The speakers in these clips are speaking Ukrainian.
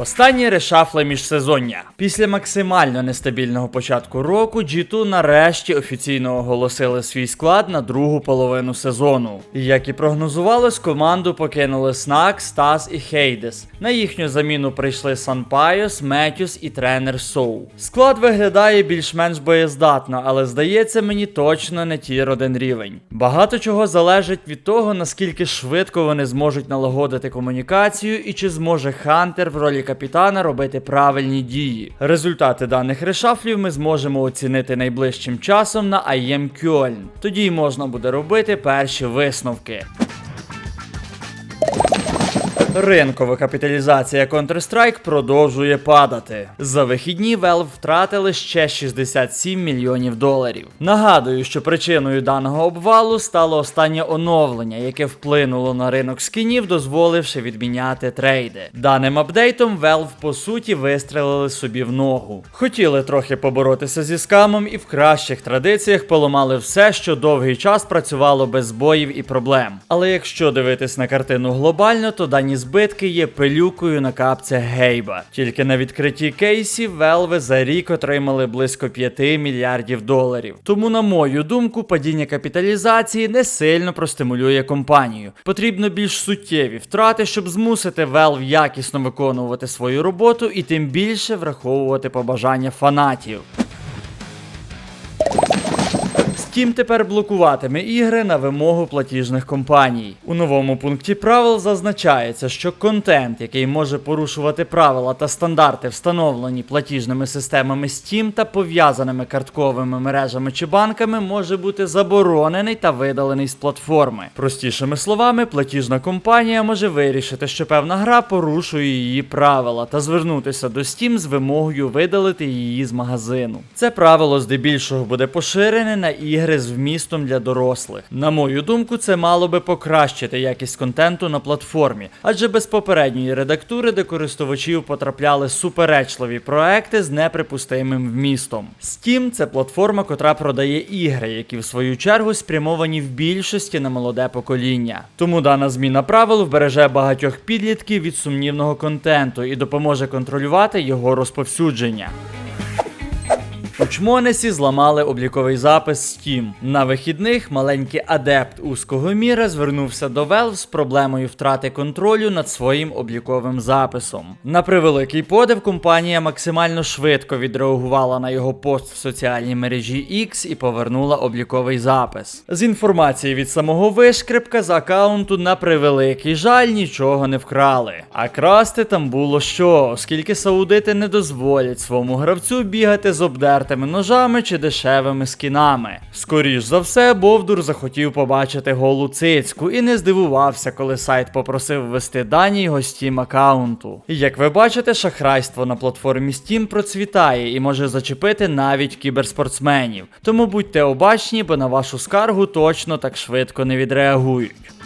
Останні решафли міжсезоння. Після максимально нестабільного початку року G2 нарешті офіційно оголосили свій склад на другу половину сезону. І як і прогнозувалось, команду покинули Снак, Стас і Хейдес. На їхню заміну прийшли Санпайос, Метюс і тренер Соу. Склад виглядає більш-менш боєздатно, але здається мені точно не тір один рівень. Багато чого залежить від того, наскільки швидко вони зможуть налагодити комунікацію і чи зможе Хантер в ролі капітана робити правильні дії. Результати даних решафлів ми зможемо оцінити найближчим часом на IEM Кьольн. Тоді й можна буде робити перші висновки. Ринкова капіталізація Counter-Strike продовжує падати. За вихідні Valve втратили ще 67 мільйонів доларів. Нагадую, що причиною даного обвалу стало останнє оновлення, яке вплинуло на ринок скінів, дозволивши відміняти трейди. Даним апдейтом Valve по суті вистрелили собі в ногу. Хотіли трохи поборотися зі скамом і в кращих традиціях поламали все, що довгий час працювало без збоїв і проблем. Але якщо дивитись на картину глобально, то дані збитки є пилюкою на капцях Гейба. Тільки на відкритті кейсів Велви за рік отримали близько 5 мільярдів доларів. Тому, на мою думку, падіння капіталізації не сильно простимулює компанію. Потрібно більш суттєві втрати, щоб змусити Valve якісно виконувати свою роботу і тим більше враховувати побажання фанатів. Steam тепер блокуватиме ігри на вимогу платіжних компаній. У новому пункті правил зазначається, що контент, який може порушувати правила та стандарти, встановлені платіжними системами Steam та пов'язаними картковими мережами чи банками, може бути заборонений та видалений з платформи. Простішими словами, платіжна компанія може вирішити, що певна гра порушує її правила та звернутися до Steam з вимогою видалити її з магазину. Це правило здебільшого буде поширене на ігри з вмістом для дорослих. На мою думку, це мало би покращити якість контенту на платформі, адже без попередньої редактури до користувачів потрапляли суперечливі проекти з неприпустимим вмістом. Steam – це платформа, котра продає ігри, які в свою чергу спрямовані в більшості на молоде покоління. Тому дана зміна правил вбереже багатьох підлітків від сумнівного контенту і допоможе контролювати його розповсюдження. У Чмонесі зламали обліковий запис Steam. На вихідних маленький адепт узкого міра звернувся до Valve з проблемою втрати контролю над своїм обліковим записом. На превеликий подив, компанія максимально швидко відреагувала на його пост в соціальній мережі X і повернула обліковий запис. З інформації від самого вишкрипка з аккаунту на превеликий жаль нічого не вкрали. А красти там було що, оскільки саудити не дозволять своєму гравцю бігати з обдертими ножами чи дешевими скінами. Скоріш за все, Бовдур захотів побачити голу цицьку і не здивувався, коли сайт попросив ввести дані Steam аккаунту. Як ви бачите, шахрайство на платформі Steam процвітає і може зачепити навіть кіберспортсменів. Тому будьте обачні, бо на вашу скаргу точно так швидко не відреагують.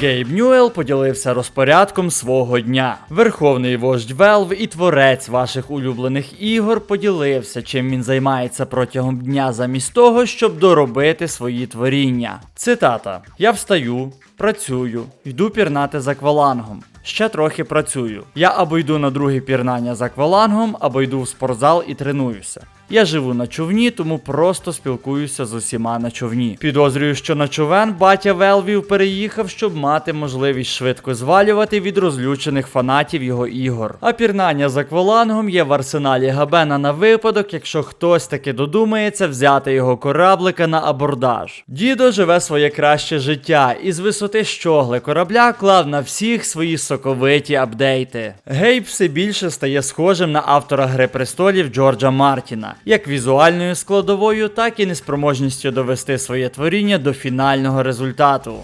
Гейб Ньюел поділився розпорядком свого дня. Верховний вождь Valve і творець ваших улюблених ігор поділився, чим він займається протягом дня, замість того, щоб доробити свої творіння. Цитата: Я встаю, працюю, йду пірнати за аквалангом. Ще трохи працюю. Я або йду на друге пірнання за аквалангом, або йду в спортзал і тренуюся. Я живу на човні, тому просто спілкуюся з усіма на човні. Підозрюю, що на човен батя Велвів переїхав, щоб мати можливість швидко звалювати від розлючених фанатів його ігор. А пірнання з аквалангом є в арсеналі Габена на випадок, якщо хтось таки додумається взяти його кораблика на абордаж. Дідо живе своє краще життя і з висоти щогли корабля клав на всіх свої соковиті апдейти. Гейб все більше стає схожим на автора Гри престолів Джорджа Мартіна, як візуальною складовою, так і неспроможністю довести своє творіння до фінального результату.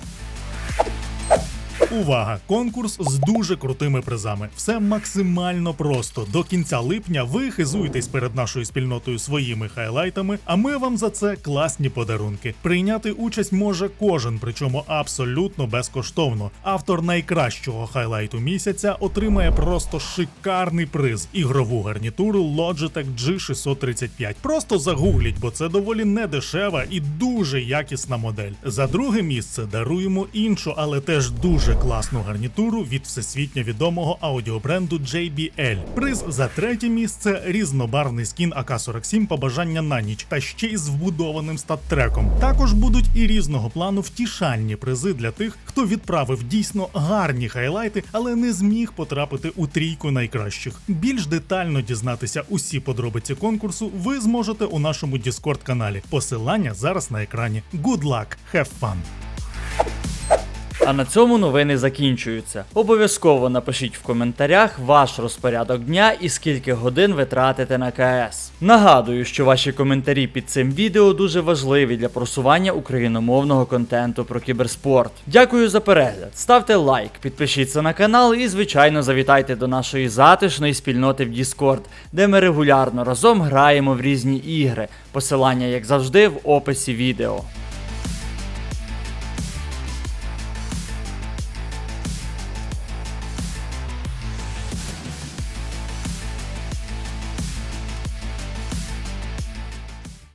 Увага! Конкурс з дуже крутими призами. Все максимально просто. До кінця липня ви хизуєтесь перед нашою спільнотою своїми хайлайтами, а ми вам за це класні подарунки. Прийняти участь може кожен, причому абсолютно безкоштовно. Автор найкращого хайлайту місяця отримає просто шикарний приз ігрову гарнітуру Logitech G635. Просто загугліть, бо це доволі недешева і дуже якісна модель. За друге місце даруємо іншу, але теж дуже класну гарнітуру від всесвітньо відомого аудіобренду JBL. Приз за третє місце різнобарвний скін АК-47 побажання на ніч та ще й з вбудованим стат-треком. Також будуть і різного плану втішальні призи для тих, хто відправив дійсно гарні хайлайти, але не зміг потрапити у трійку найкращих. Більш детально дізнатися усі подробиці конкурсу ви зможете у нашому Discord каналі. Посилання зараз на екрані. Good luck, have fun! А на цьому новини закінчуються. Обов'язково напишіть в коментарях ваш розпорядок дня і скільки годин ви тратите на КС. Нагадую, що ваші коментарі під цим відео дуже важливі для просування україномовного контенту про кіберспорт. Дякую за перегляд. Ставте лайк, підпишіться на канал і, звичайно, завітайте до нашої затишної спільноти в Discord, де ми регулярно разом граємо в різні ігри. Посилання, як завжди, в описі відео.